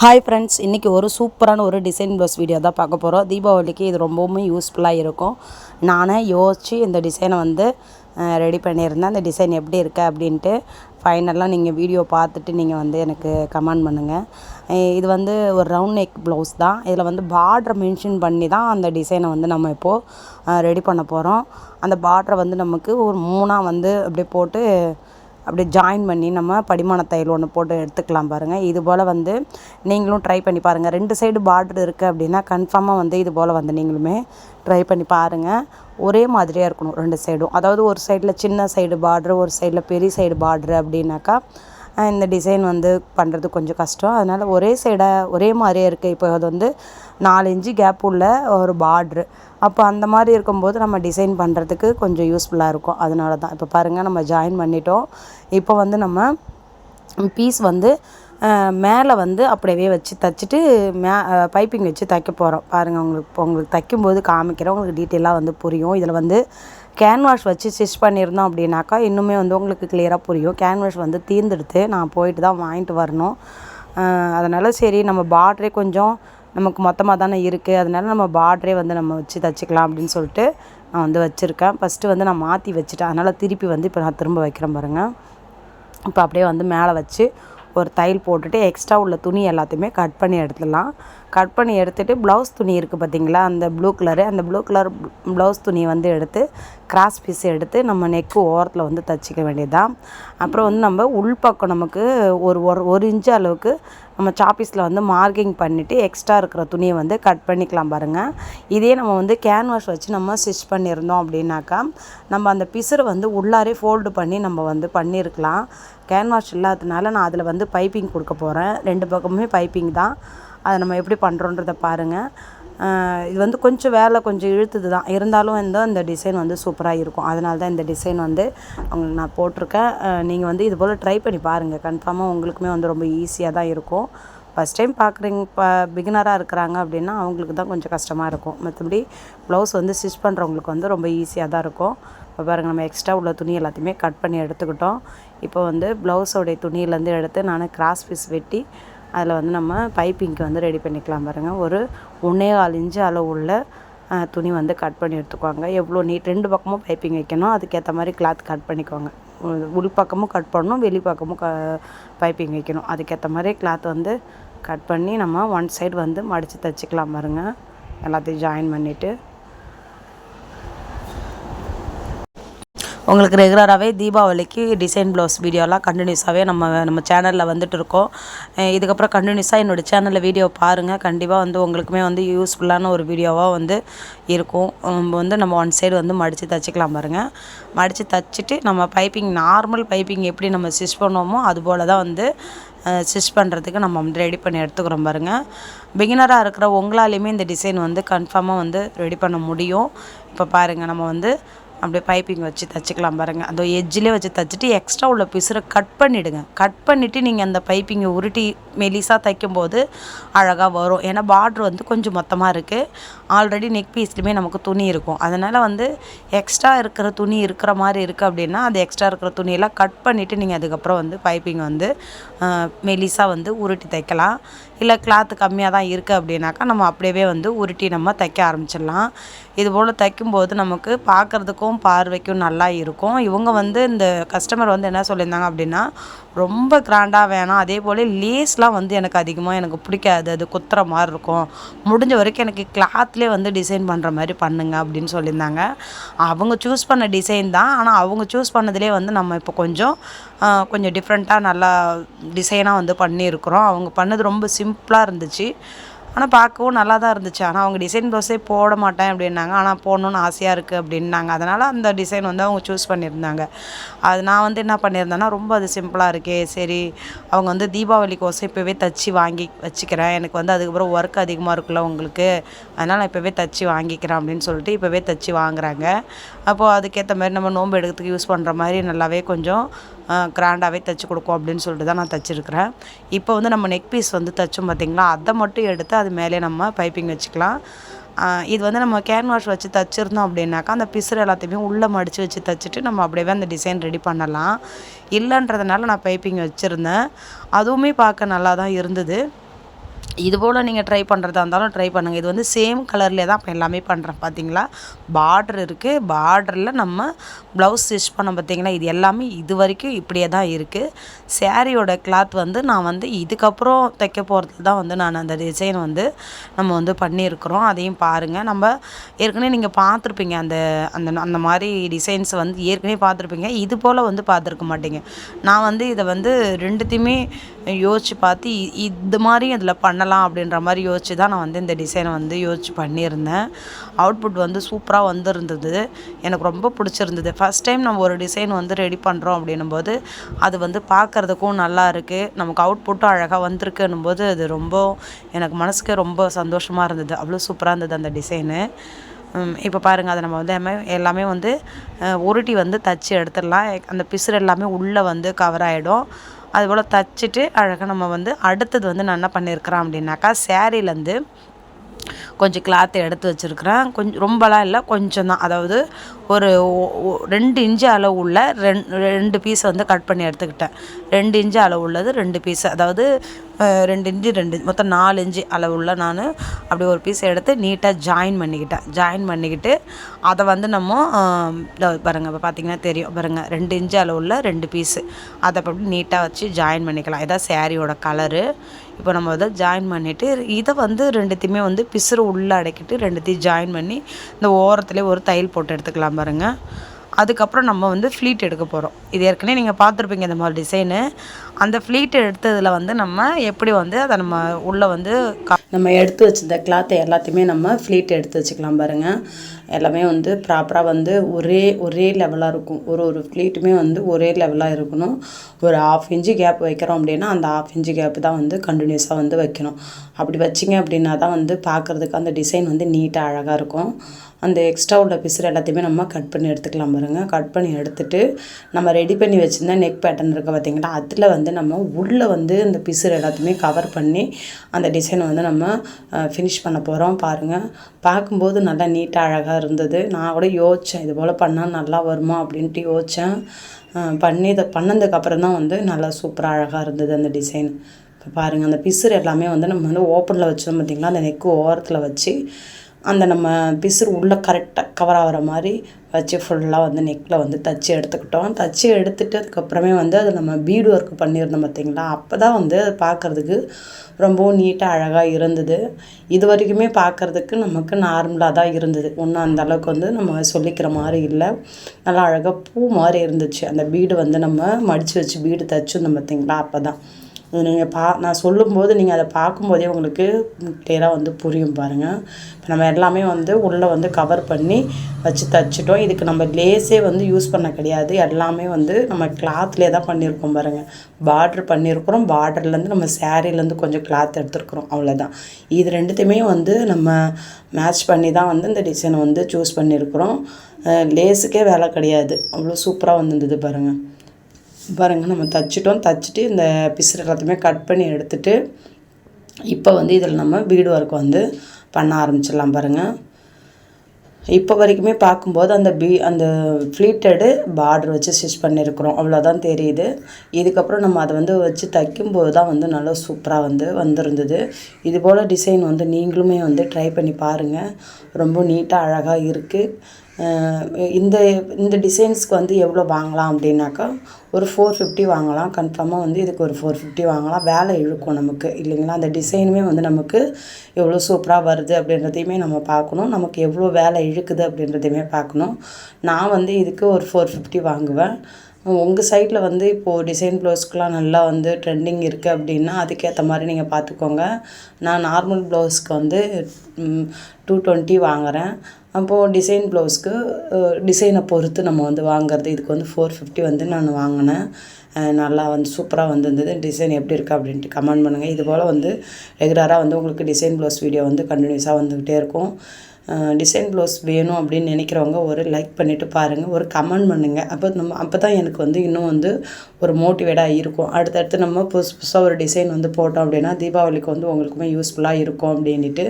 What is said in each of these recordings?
Hi friends இன்றைக்கி ஒரு சூப்பரான ஒரு டிசைன் ப்ளவுஸ் வீடியோ தான் பார்க்க போகிறோம் தீபாவளிக்கு இது ரொம்பவும் யூஸ்ஃபுல்லாக இருக்கும். நானே யோசித்து இந்த டிசைனை வந்து ரெடி பண்ணியிருந்தேன். அந்த டிசைன் எப்படி இருக்கு அப்படின்ட்டு ஃபைனலாக நீங்கள் வீடியோ பார்த்துட்டு நீங்கள் வந்து எனக்கு கமெண்ட் பண்ணுங்கள் இது வந்து ஒரு ரவுண்ட் நெக் ப்ளவுஸ் தான். இதில் வந்து பார்டர் மென்ஷன் பண்ணி தான் அந்த டிசைனை வந்து நம்ம இப்போது ரெடி பண்ண போகிறோம் அந்த பார்டரை வந்து நமக்கு ஒரு மூணாக வந்து அப்படியே போட்டு அப்படியே ஜாயின் பண்ணி நம்ம படிமான தையல் ஒன்று போட்டு எடுத்துக்கலாம் பாருங்கள் இது போல் வந்து நீங்களும் ட்ரை பண்ணி பாருங்கள் ரெண்டு சைடு பார்டர் இருக்குது அப்படின்னா கன்ஃபார்மாக வந்து இது போல் வந்து நீங்களுமே ட்ரை பண்ணி பாருங்கள் ஒரே மாதிரியாக இருக்கணும் ரெண்டு சைடும் அதாவது ஒரு சைடில் சின்ன சைடு பார்ட்ரு ஒரு சைடில் பெரிய சைடு பார்ட்ரு அப்படின்னாக்கா இந்த டிசைன் வந்து பண்ணுறது கொஞ்சம் கஷ்டம். அதனால் ஒரே சைடாக ஒரே மாதிரியே இருக்குது இப்போ அது வந்து நாலு இன்ச்சு கேப் உள்ள ஒரு பார்ட்ரு அப்போ அந்த மாதிரி இருக்கும்போது நம்ம டிசைன் பண்ணுறதுக்கு கொஞ்சம் யூஸ்ஃபுல்லாக இருக்கும். அதனால தான் இப்போ பாருங்கள் நம்ம ஜாயின் பண்ணிட்டோம். இப்போ வந்து நம்ம பீஸ் வந்து மேலே வந்து அப்படியே வச்சு தைச்சிட்டு மே பைப்பிங் வச்சு தைக்க போகிறோம் பாருங்கள் உங்களுக்கு உங்களுக்கு தைக்கும்போது காமிக்கிறேன். உங்களுக்கு டீட்டெயிலாக வந்து புரியும். இதில் வந்து கேன்வாஷ் வச்சு ஸ்டிச் பண்ணியிருந்தோம் அப்படின்னாக்கா இன்னுமே வந்து உங்களுக்கு கிளியராக புரியும். கேன்வாஷ் வந்து தீர்ந்துடுத்து நான் போயிட்டு தான் வாங்கிட்டு வரணும். அதனால் சரி நம்ம பார்டரே கொஞ்சம் நமக்கு மொத்தமாக தானே இருக்குது அதனால நம்ம பார்டரே வந்து நம்ம வச்சு தைச்சிக்கலாம் அப்படின்னு சொல்லிட்டு நான் வந்து வச்சுருக்கேன். ஃபஸ்ட்டு வந்து நான் மாற்றி வச்சுட்டேன். அதனால் திருப்பி வந்து இப்போ நான் திரும்ப வைக்கிறேன் பாருங்கள் இப்போ அப்படியே வந்து மேலே வச்சு ஒரு தையல் போட்டுட்டு எக்ஸ்ட்ரா உள்ள துணி எல்லாத்தையுமே கட் பண்ணி எடுத்துடலாம். கட் பண்ணி எடுத்துகிட்டு ப்ளவுஸ் துணி இருக்குது பார்த்திங்களா அந்த ப்ளூ கலரு அந்த ப்ளூ கலர் ப்ளவுஸ் துணியை வந்து எடுத்து கிராஸ் பீஸ் எடுத்து நம்ம நெக்கு ஓரத்தில் வந்து தைச்சிக்க வேண்டியதுதான். அப்புறம் வந்து நம்ம உள்பக்கம் நமக்கு ஒரு ஒரு ஒரு இன்ச்சு அளவுக்கு நம்ம சாப்பீஸில் வந்து மார்க்கிங் பண்ணிவிட்டு எக்ஸ்ட்ரா இருக்கிற துணியை வந்து கட் பண்ணிக்கலாம் பாருங்கள் இதே நம்ம வந்து கேன்வாஷ் வச்சு நம்ம ஸ்டிச் பண்ணியிருந்தோம் அப்படின்னாக்கா நம்ம அந்த பிசுரை வந்து உள்ளாரே ஃபோல்டு பண்ணி நம்ம வந்து பண்ணியிருக்கலாம். கேன்வாஷ் இல்லாததுனால நான் அதில் வந்து பைப்பிங் கொடுக்க போகிறேன் ரெண்டு பக்கமுமே பைப்பிங் தான். அதை நம்ம எப்படி பண்ணுறோன்றதை பாருங்கள் இது வந்து கொஞ்சம் வேலை கொஞ்சம் இழுத்துது தான். இருந்தாலும் வந்து அந்த டிசைன் வந்து சூப்பராக இருக்கும். அதனால தான் இந்த டிசைன் வந்து உங்களுக்கு நான் போட்டிருக்கேன். நீங்கள் வந்து இது போல் ட்ரை பண்ணி பாருங்கள் கன்ஃபார்மாக உங்களுக்குமே வந்து ரொம்ப ஈஸியாக தான் இருக்கும். ஃபஸ்ட் டைம் பார்க்குறீங்க இப்போ பிகினராக இருக்கிறாங்க அப்படின்னா அவங்களுக்கு தான் கொஞ்சம் கஷ்டமாக இருக்கும். மற்றபடி ப்ளவுஸ் வந்து ஸ்டிச் பண்ணுறவங்களுக்கு வந்து ரொம்ப ஈஸியாக தான் இருக்கும். இப்போ பாருங்கள் நம்ம எக்ஸ்ட்ரா உள்ள துணி எல்லாத்தையுமே கட் பண்ணி எடுத்துக்கிட்டோம். இப்போ வந்து ப்ளவுஸோடைய துணியிலேருந்து எடுத்து நான் கிராஸ் பீஸ் வெட்டி அதில் வந்து நம்ம பைப்பிங்க்கு வந்து ரெடி பண்ணிக்கலாம் பாருங்கள் ஒரு ஒன்றே கால் இன்ச்சு அளவு உள்ள துணி வந்து கட் பண்ணி எடுத்துக்குவாங்க. எவ்வளோ நீட் ரெண்டு பக்கமும் பைப்பிங் வைக்கணும். அதுக்கேற்ற மாதிரி கிளாத் கட் பண்ணிக்கோங்க உள் பக்கமும் கட் பண்ணணும் வெளி பக்கமும் க பைப்பிங் வைக்கணும். அதுக்கேற்ற மாதிரி கிளாத் வந்து கட் பண்ணி நம்ம ஒன் சைடு வந்து மடித்து தைச்சிக்கலாம் பாருங்கள் எல்லாத்தையும் ஜாயின் பண்ணிவிட்டு உங்களுக்கு ரெகுலராகவே தீபாவளிக்கு டிசைன் ப்ளவுஸ் வீடியோலாம் கண்டினியூஸாகவே நம்ம நம்ம சேனலில் வந்துட்டு இருக்கோம் இதுக்கப்புறம் கண்டினியூஸாக என்னோடய சேனலில் வீடியோ பாருங்கள். கண்டிப்பாக வந்து உங்களுக்குமே வந்து யூஸ்ஃபுல்லான ஒரு வீடியோவாக வந்து இருக்கும். வந்து நம்ம ஒன் சைடு வந்து மடித்து தைச்சிக்கலாம் பாருங்கள். மடித்து தைச்சிட்டு நம்ம பைப்பிங் நார்மல் பைப்பிங் எப்படி நம்ம ஸ்டிச் பண்ணுவோமோ அது போல் தான் வந்து ஸ்டிச் பண்ணுறதுக்கு நம்ம வந்து ரெடி பண்ணி எடுத்துக்கிறோம் பாருங்கள். பிகினராக இருக்கிற உங்களாலையுமே இந்த டிசைன் வந்து கன்ஃபார்மாக வந்து ரெடி பண்ண முடியும். இப்போ பாருங்கள் நம்ம வந்து அப்படியே பைப்பிங் வச்சு தைச்சிக்கலாம் பாருங்கள் அந்த எஜ்ஜிலே வச்சு தைச்சிட்டு எக்ஸ்ட்ரா உள்ள பிசுரை கட் பண்ணிவிடுங்க கட் பண்ணிவிட்டு நீங்கள் அந்த பைப்பிங்கை உருட்டி மெலிசாக தைக்கும்போது அழகாக வரும். ஏன்னா பார்ட்ரு வந்து கொஞ்சம் மொத்தமாக இருக்குது ஆல்ரெடி நெக் பீஸ்லையுமே நமக்கு துணி இருக்கும். அதனால் வந்து எக்ஸ்ட்ரா இருக்கிற துணி இருக்கிற மாதிரி இருக்குது அப்படின்னா அந்த எக்ஸ்ட்ரா இருக்கிற துணியெல்லாம் கட் பண்ணிவிட்டு நீங்கள் அதுக்கப்புறம் வந்து பைப்பிங் வந்து மெலிசாக வந்து உருட்டி தைக்கலாம். இல்லை கிளாத்து கம்மியாக தான் இருக்குது அப்படின்னாக்கா நம்ம அப்படியே வந்து உருட்டி நம்ம தைக்க ஆரம்பிச்சிடலாம். இது போல் தைக்கும்போது நமக்கு பார்க்குறதுக்கும் பார்வைக்கும் நல்லா இருக்கும். இவங்க வந்து இந்த கஸ்டமர் வந்து என்ன சொல்லியிருந்தாங்க அப்படின்னா ரொம்ப கிராண்டாக வேணாம். அதே போல் லேஸ்லாம் வந்து எனக்கு அதிகமாக எனக்கு பிடிக்காது. அது குத்துற மாதிரி இருக்கும். முடிஞ்ச வரைக்கும் எனக்கு கிளாத்லேயே வந்து டிசைன் பண்ணுற மாதிரி பண்ணுங்க அப்படின்னு சொல்லியிருந்தாங்க. அவங்க சூஸ் பண்ண டிசைன் தான். ஆனால் அவங்க சூஸ் பண்ணதுலேயே வந்து நம்ம இப்போ கொஞ்சம் கொஞ்சம் டிஃப்ரெண்ட்டாக நல்லா டிசைனாக வந்து பண்ணியிருக்கிறோம். அவங்க பண்ணது ரொம்ப சிம்பிளாக இருந்துச்சு. ஆனால் பார்க்கவும் நல்லா தான் இருந்துச்சு. ஆனால் அவங்க டிசைன் ப்ளவுஸே போட மாட்டேன் அப்படின்னாங்க. ஆனால் போடணுன்னு ஆசையாக இருக்குது அப்படின்னாங்க. அதனால் அந்த டிசைன் வந்து அவங்க சூஸ் பண்ணியிருந்தாங்க. அது நான் வந்து என்ன பண்ணியிருந்தேன்னா ரொம்ப அது சிம்பிளாக இருக்கே சரி அவங்க வந்து தீபாவளிக்கோசம் இப்போவே தச்சு வாங்கி வச்சுக்கிறேன். எனக்கு வந்து அதுக்கப்புறம் ஒர்க் அதிகமாக இருக்குல்ல உங்களுக்கு. அதனால் நான் இப்போவே தச்சு வாங்கிக்கிறேன் அப்படின்னு சொல்லிட்டு இப்போவே தச்சு வாங்குறாங்க. அப்போது அதுக்கேற்ற மாதிரி நம்ம நோன்பு எடுக்கிறதுக்கு யூஸ் பண்ணுற மாதிரி நல்லாவே கொஞ்சம் கிராண்டாகவே தைச்சி கொடுக்கும் அப்படின்னு சொல்லிட்டு தான் நான் தைச்சிருக்கிறேன். இப்போ வந்து நம்ம நெக் பீஸ் வந்து தைச்சோம் பார்த்திங்களா அதை மட்டும் எடுத்து அது மேலே நம்ம பைப்பிங் வச்சுக்கலாம். இது வந்து நம்ம கேன்வாஷ் வச்சு தைச்சிருந்தோம் அப்படின்னாக்கா அந்த பிசுறு எல்லாத்தையுமே உள்ளே மடித்து வச்சு தைச்சிட்டு நம்ம அப்படியே அந்த டிசைன் ரெடி பண்ணலாம். இல்லைன்றதுனால நான் பைப்பிங் வச்சுருந்தேன். அதுவுமே பார்க்க நல்லா தான் இருந்தது. இது போல் நீங்கள் ட்ரை பண்ணுறதா இருந்தாலும் ட்ரை பண்ணுங்கள் இது வந்து சேம் கலர்லேயே தான் இப்போ எல்லாமே பண்ணுறேன் பார்த்தீங்களா பார்டர் இருக்குது பார்டரில் நம்ம ப்ளவுஸ் ஸ்டிச் பண்ண பார்த்திங்கன்னா இது எல்லாமே இது வரைக்கும் இப்படியே தான் இருக்குது சேரீயோட கிளாத் வந்து நான் வந்து இதுக்கப்புறம் தைக்க போகிறது தான் வந்து நான் அந்த டிசைன் வந்து நம்ம வந்து பண்ணியிருக்கிறோம். அதையும் பாருங்கள் நம்ம ஏற்கனவே நீங்கள் பார்த்துருப்பீங்க. அந்த அந்த அந்த மாதிரி டிசைன்ஸ் வந்து ஏற்கனவே பார்த்துருப்பீங்க. இது போல் வந்து பார்த்துருக்க மாட்டீங்க. நான் வந்து இதை வந்து ரெண்டுத்தையுமே யோசித்து பார்த்து இது மாதிரி அதில் பண்ணலாம் அப்படின்ற மாதிரி யோசித்து தான் நான் வந்து இந்த டிசைனை வந்து யோசித்து பண்ணியிருந்தேன். அவுட்புட் வந்து சூப்பராக வந்திருந்தது. எனக்கு ரொம்ப பிடிச்சிருந்தது. ஃபஸ்ட் டைம் நம்ம ஒரு டிசைன் வந்து ரெடி பண்ணுறோம் அப்படின்னும் போது அது வந்து பார்க்குறதுக்கும் நல்லா இருக்குது நமக்கு அவுட்புட்டும் அழகாக வந்திருக்குன்னும் போது அது ரொம்ப எனக்கு மனசுக்கு ரொம்ப சந்தோஷமாக இருந்தது. அவ்வளோ சூப்பராக இருந்தது அந்த டிசைனு இப்போ பாருங்கள் அதை நம்ம வந்து எல்லாமே வந்து உருட்டி வந்து தச்சு எடுத்துடலாம். அந்த பிசுறு எல்லாமே உள்ளே வந்து கவர் ஆகிடும் அதுபோல் தச்சுட்டு அழகாக நம்ம வந்து அடுத்தது வந்து நான் என்ன பண்ணியிருக்கிறேன் அப்படின்னாக்கா சேரீலேருந்து கொஞ்சம் கிளாத்தை எடுத்து வச்சுருக்குறேன். கொஞ்சம் ரொம்பலாம் இல்லை கொஞ்சம் தான் அதாவது ஒரு ரெண்டு இன்ச்சு அளவு உள்ள ரெண் ரெண்டு பீஸ் வந்து கட் பண்ணி எடுத்துக்கிட்டேன். ரெண்டு இன்ச்சு அளவு உள்ளது ரெண்டு பீஸ் அதாவது ரெண்டு இன்ச்சு ரெண்டு மொத்தம் நாலு இன்ச்சு அளவுள்ள நான் அப்படி ஒரு பீஸ் எடுத்து நீட்டாக ஜாயின் பண்ணிக்கிட்டேன். ஜாயின் பண்ணிக்கிட்டு அதை வந்து நம்ம பாருங்கள் இப்போ பார்த்தீங்கன்னா தெரியும். பாருங்கள் ரெண்டு இன்ச்சு அளவுள்ள ரெண்டு பீஸு அதை அப்படி நீட்டாக வச்சு ஜாயின் பண்ணிக்கலாம். இதான் சேரீயோட கலரு இப்போ நம்ம அதை ஜாயின் பண்ணிவிட்டு இதை வந்து ரெண்டுத்தையுமே வந்து பிசுறு உள்ளே அடக்கிட்டு ரெண்டுத்தையும் ஜாயின் பண்ணி இந்த ஓரத்துலேயே ஒரு தையல் போட்டு எடுத்துக்கலாம் பாருங்கள் அதுக்கப்புறம் நம்ம வந்து ஃப்ளீட் எடுக்க போகிறோம் இது ஏற்கனவே நீங்கள் பார்த்துருப்பீங்க இந்த மாதிரி டிசைனு அந்த ஃப்ளீட் எடுத்ததில் வந்து நம்ம எப்படி வந்து அதை நம்ம உள்ளே வந்து நம்ம எடுத்து வச்சிருந்த கிளாத்தை எல்லாத்தையுமே நம்ம ஃப்ளீட் எடுத்து வச்சுக்கலாம் பாருங்கள் எல்லாமே வந்து ப்ராப்பராக வந்து ஒரே ஒரே லெவலாக இருக்கும். ஒரு ஒரு ஃப்ளீட்டுமே வந்து ஒரே லெவலாக இருக்கணும். ஒரு ஆஃப் இன்ச்சு கேப் வைக்கிறோம் அப்படின்னா அந்த ஆஃப் இன்ச்சு கேப் தான் வந்து கண்டினியூஸாக வந்து வைக்கணும். அப்படி வச்சிங்க அப்படின்னா தான் வந்து பார்க்குறதுக்கு அந்த டிசைன் வந்து நீட்டாக அழகாக இருக்கும். அந்த எக்ஸ்ட்ரா உள்ள பிசுறு எல்லாத்தையுமே நம்ம கட் பண்ணி எடுத்துக்கலாம் பாருங்கள் கட் பண்ணி எடுத்துகிட்டு நம்ம ரெடி பண்ணி வச்சுருந்தா நெக் பேட்டர்ன் இருக்க பார்த்திங்கன்னா அதில் வந்து வந்து நம்ம உள்ளே வந்து இந்த பிசுறு எல்லாத்தையுமே கவர் பண்ணி அந்த டிசைனை வந்து நம்ம ஃபினிஷ் பண்ண போகிறோம் பாருங்கள் பார்க்கும்போது நல்லா நீட்டாக அழகாக இருந்தது. நான் கூட யோசித்தேன் இது போல் பண்ணால் நல்லா வருமா அப்படின்ட்டு யோசித்தேன் பண்ணி இதை பண்ணதுக்கப்புறம் தான் வந்து நல்லா சூப்பராக அழகாக இருந்தது அந்த டிசைன் இப்போ பாருங்கள் அந்த பிசுறு எல்லாமே வந்து நம்ம வந்து ஓப்பனில் வச்சோம் பார்த்திங்களா அந்த நெக்கு ஓரத்தில் வச்சு அந்த நம்ம பிசுறு உள்ளே கரெக்டாக கவர் ஆகிற மாதிரி வச்சு ஃபுல்லாக வந்து நெக்கில் வந்து தச்சு எடுத்துக்கிட்டோம். தச்சு எடுத்துகிட்டு அதுக்கப்புறமே வந்து அதை நம்ம பீடு ஒர்க் பண்ணியிருந்தோம் பார்த்திங்களா? அப்போ தான் வந்து அது பார்க்குறதுக்கு ரொம்பவும் நீட்டாக அழகாக இருந்தது. இது வரைக்குமே பார்க்குறதுக்கு நமக்கு நார்மலாக தான் இருந்தது. ஒன்றும் அந்த அளவுக்கு வந்து நம்ம சொல்லிக்கிற மாதிரி இல்லை. நல்லா அழகாக பூ மாதிரி இருந்துச்சு. அந்த பீடு வந்து நம்ம மடித்து வச்சு பீடு தச்சுருந்தோம் பார்த்திங்களா? அப்போ தான் நீங்கள் பா நான் சொல்லும்போது நீங்கள் அதை பார்க்கும்போதே உங்களுக்கு கிளியராக வந்து புரியும் பாருங்கள் இப்போ நம்ம எல்லாமே வந்து உள்ளே வந்து கவர் பண்ணி வச்சு தைச்சிட்டோம். இதுக்கு நம்ம லேஸே வந்து யூஸ் பண்ண கிடையாது. எல்லாமே வந்து நம்ம கிளாத்லேயே தான் பண்ணியிருக்கோம் பாருங்கள் பார்ட்ரு பண்ணியிருக்கிறோம் பார்டர்லேருந்து நம்ம சேரீலேருந்து கொஞ்சம் கிளாத் எடுத்துருக்குறோம். அவ்வளோதான் இது ரெண்டுத்தையுமே வந்து நம்ம மேட்ச் பண்ணி தான் வந்து இந்த டிசைனை வந்து சூஸ் பண்ணியிருக்கிறோம் லேஸுக்கே வேலை கிடையாது. அவ்வளோ சூப்பராக வந்துருந்தது பாருங்கள் பாருங்கள் நம்ம தைச்சிட்டோம். தைச்சிட்டு இந்த பிசுறு எல்லாத்தையுமே கட் பண்ணி எடுத்துகிட்டு இப்போ வந்து இதில் நம்ம வீடு ஒர்க் வந்து பண்ண ஆரம்பிச்சிடலாம் பாருங்கள் இப்போ வரைக்குமே பார்க்கும்போது அந்த பீ அந்த ஃப்ளீட்டடு பார்டர் வச்சு ஸ்டிச் பண்ணியிருக்கிறோம் அவ்வளோதான் தெரியுது. இதுக்கப்புறம் நம்ம அதை வந்து வச்சு தைக்கும்போது தான் வந்து நல்லா சூப்பராக வந்து வந்திருந்தது. இது போல் டிசைன் வந்து நீங்களுமே வந்து ட்ரை பண்ணி பாருங்கள் ரொம்ப நீட்டாக அழகாக இருக்குது இந்த இந்த டிசைன்ஸ்க்கு வந்து எவ்வளோ வாங்கலாம் அப்படின்னாக்கா ஒரு ஃபோர் ஃபிஃப்டி வாங்கலாம். கன்ஃபார்மாக வந்து இதுக்கு ஒரு ஃபோர் ஃபிஃப்டி வாங்கலாம். வேலை இழுக்கும் நமக்கு இல்லைங்களா? அந்த டிசைனுமே வந்து நமக்கு எவ்வளோ சூப்பராக வருது அப்படின்றதையுமே நம்ம பார்க்கணும். நமக்கு எவ்வளோ வேலை இழுக்குது அப்படின்றதையுமே பார்க்கணும். நான் வந்து இதுக்கு ஒரு ஃபோர் ஃபிஃப்டி வாங்குவேன். உங்கள் சைட்டில் வந்து இப்போது டிசைன் ப்ளவுஸ்க்கெலாம் நல்லா வந்து ட்ரெண்டிங் இருக்குது அப்படின்னா அதுக்கேற்ற மாதிரி நீங்கள் பார்த்துக்கோங்க. நான் நார்மல் ப்ளவுஸ்க்கு வந்து டூ டுவெண்ட்டி வாங்குகிறேன் அப்போது டிசைன் ப்ளவுஸ்க்கு டிசைனை பொறுத்து நம்ம வந்து வாங்குறது. இதுக்கு வந்து ஃபோர் ஃபிஃப்டி வந்து நான் வாங்கினேன். நல்லா வந்து சூப்பராக வந்துருந்தது. டிசைன் எப்படி இருக்குது அப்படின்ட்டு கமெண்ட் பண்ணுங்கள் இதுபோல் வந்து ரெகுலராக வந்து உங்களுக்கு டிசைன் ப்ளவுஸ் வீடியோ வந்து கண்டினியூஸாக வந்துக்கிட்டே இருக்கும். டிசைன் ப்ளவுஸ் வேணும் அப்படின்னு நினைக்கிறவங்க ஒரு லைக் பண்ணிவிட்டு பாருங்கள் ஒரு கமெண்ட் பண்ணுங்கள் அப்போ நம்ம அப்போ தான் எனக்கு வந்து இன்னும் வந்து ஒரு மோட்டிவேட்டாக இருக்கும். அடுத்தடுத்து நம்ம புதுசு புதுசாக ஒரு டிசைன் வந்து போட்டோம் அப்படின்னா தீபாவளிக்கு வந்து உங்களுக்குமே யூஸ்ஃபுல்லாக இருக்கும் அப்படின்ட்டு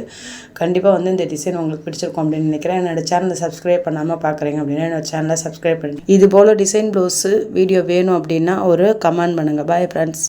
கண்டிப்பாக வந்து இந்த டிசைன் உங்களுக்கு பிடிச்சிருக்கும் அப்படின்னு நினைக்கிறேன். என்னோடய சேனலை சப்ஸ்கிரைப் பண்ணாமல் பார்க்குறீங்க அப்படின்னா என்னோடய சேனலை சப்ஸ்கிரைப் பண்ணி இது போல் டிசைன் ப்ளவுஸு வீடியோ வேணும் அப்படின்னா ஒரு கமெண்ட் பண்ணுங்கள் பாய் ஃப்ரெண்ட்ஸ்